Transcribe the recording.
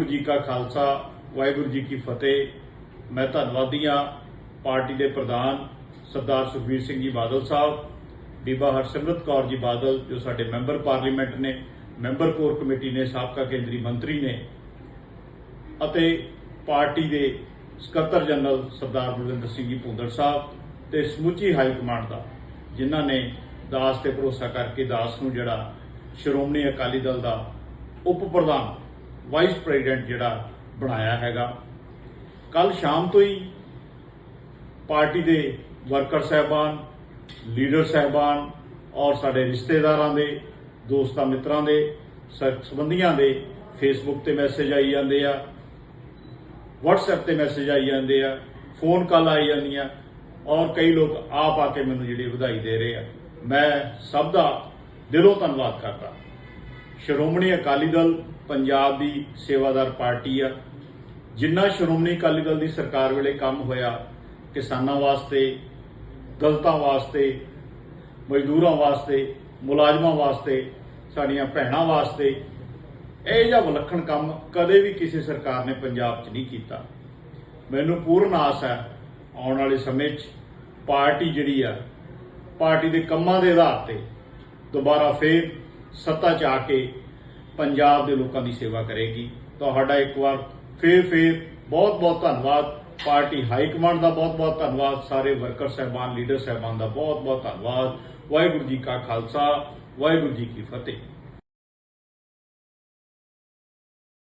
ਵਾਹਿਗੁਰੂ ਜੀ ਕਾ ਖਾਲਸਾ, ਵਾਹਿਗੁਰੂ ਜੀ ਕੀ ਫਤਿਹ। ਮੈਂ ਧੰਨਵਾਦੀ ਹਾਂ ਪਾਰਟੀ ਦੇ ਪ੍ਰਧਾਨ ਸਰਦਾਰ ਸੁਖਬੀਰ ਸਿੰਘ ਜੀ ਬਾਦਲ ਸਾਹਿਬ, ਬੀਬਾ ਹਰਸਿਮਰਤ ਕੌਰ ਜੀ ਬਾਦਲ, ਜੋ ਸਾਡੇ ਮੈਂਬਰ ਪਾਰਲੀਮੈਂਟ ਨੇ, ਮੈਂਬਰ ਕੋਰ ਕਮੇਟੀ ਨੇ, ਸਾਬਕਾ ਕੇਂਦਰੀ ਮੰਤਰੀ ਨੇ ਅਤੇ ਪਾਰਟੀ ਦੇ ਸਕੱਤਰ ਜਨਰਲ ਸਰਦਾਰ ਬਲਵਿੰਦਰ ਸਿੰਘ ਜੀ ਭੁੰਦੜ ਸਾਹਿਬ ਤੇ ਸਮੁੱਚੀ ਹਾਈ ਕਮਾਂਡ ਦਾ, ਜਿਨ੍ਹਾਂ ਨੇ ਦਾਸ ਤੇ ਭਰੋਸਾ ਕਰਕੇ ਦਾਸ ਨੂੰ ਜਿਹੜਾ ਸ਼੍ਰੋਮਣੀ ਅਕਾਲੀ ਦਲ ਦਾ ਉਪ ਪ੍ਰਧਾਨ ਵਾਈਸ ਪ੍ਰੈਜ਼ੀਡੈਂਟ ਜਿਹੜਾ ਬਣਾਇਆ ਹੈਗਾ। ਕੱਲ ਸ਼ਾਮ ਤੋਂ ਹੀ ਪਾਰਟੀ ਦੇ ਵਰਕਰ ਸਹਿਬਾਨ, ਲੀਡਰ ਸਹਿਬਾਨ ਔਰ ਸਾਡੇ ਰਿਸ਼ਤੇਦਾਰਾਂ ਦੇ, ਦੋਸਤਾਂ ਮਿੱਤਰਾਂ ਦੇ ਸ- ਸੰਬੰਧੀਆਂ ਦੇ ਫੇਸਬੁੱਕ ਤੇ ਮੈਸੇਜ ਆਈ ਜਾਂਦੇ ਆ, WhatsApp ਤੇ ਮੈਸੇਜ ਆਈ ਜਾਂਦੇ ਆ ਫੋਨ ਕਾਲ ਆਈ ਜਾਂਦੀਆਂ ਔਰ ਕਈ ਲੋਕ ਆਪ ਆ ਕੇ ਮੈਨੂੰ ਜਿਹੜੀ ਵਧਾਈ ਦੇ ਰਹੇ ਆ। ਮੈਂ ਸਭ ਦਾ ਦਿਲੋਂ ਧੰਨਵਾਦ ਕਰਦਾ। ਸ਼੍ਰੋਮਣੀ ਅਕਾਲੀ ਦਲ ਪੰਜਾਬ ਦੀ ਸੇਵਾਦਾਰ ਪਾਰਟੀ ਆ। ਜਿੰਨਾ ਸ਼੍ਰੋਮਣੀ ਅਕਾਲੀ ਦਲ ਦੀ ਸਰਕਾਰ ਵੇਲੇ ਕੰਮ ਹੋਇਆ, ਕਿਸਾਨਾਂ ਵਾਸਤੇ, ਦਲਤਾਂ ਵਾਸਤੇ, ਮਜ਼ਦੂਰਾਂ ਵਾਸਤੇ, ਮੁਲਾਜ਼ਮਾਂ ਵਾਸਤੇ, ਸਾਡੀਆਂ ਭੈਣਾਂ ਵਾਸਤੇ, ਇਹ ਜਿਹਾ ਵਿਲੱਖਣ ਕੰਮ ਕਦੇ ਵੀ ਕਿਸੇ ਸਰਕਾਰ ਨੇ ਪੰਜਾਬ 'ਚ ਨਹੀਂ ਕੀਤਾ। ਮੈਨੂੰ ਪੂਰਨ ਆਸ ਹੈ, ਆਉਣ ਵਾਲੇ ਸਮੇਂ 'ਚ ਪਾਰਟੀ ਜਿਹੜੀ ਆ, ਪਾਰਟੀ ਦੇ ਕੰਮਾਂ ਦੇ ਆਧਾਰ ਤੇ ਦੁਬਾਰਾ ਫੇਰ ਸੱਤਾ 'ਚ ਆ ਕੇ ਪੰਜਾਬ ਦੇ ਲੋਕਾਂ ਦੀ ਸੇਵਾ ਕਰੇਗੀ। ਤੁਹਾਡਾ ਇੱਕ ਵਾਰ ਫੇਰ ਫੇਰ ਬਹੁਤ ਬਹੁਤ ਧੰਨਵਾਦ। ਪਾਰਟੀ ਹਾਈ ਕਮਾਂਡ ਦਾ ਬਹੁਤ ਬਹੁਤ ਧੰਨਵਾਦ। ਸਾਰੇ ਵਰਕਰ ਸਹਿਬਾਨ, ਲੀਡਰ ਸਹਿਬਾਨ ਦਾ ਬਹੁਤ ਬਹੁਤ ਧੰਨਵਾਦ। ਵਾਹਿਗੁਰੂ ਜੀ ਕਾ ਖਾਲਸਾ, ਵਾਹਿਗੁਰੂ ਜੀ ਕੀ ਫਤਿਹ।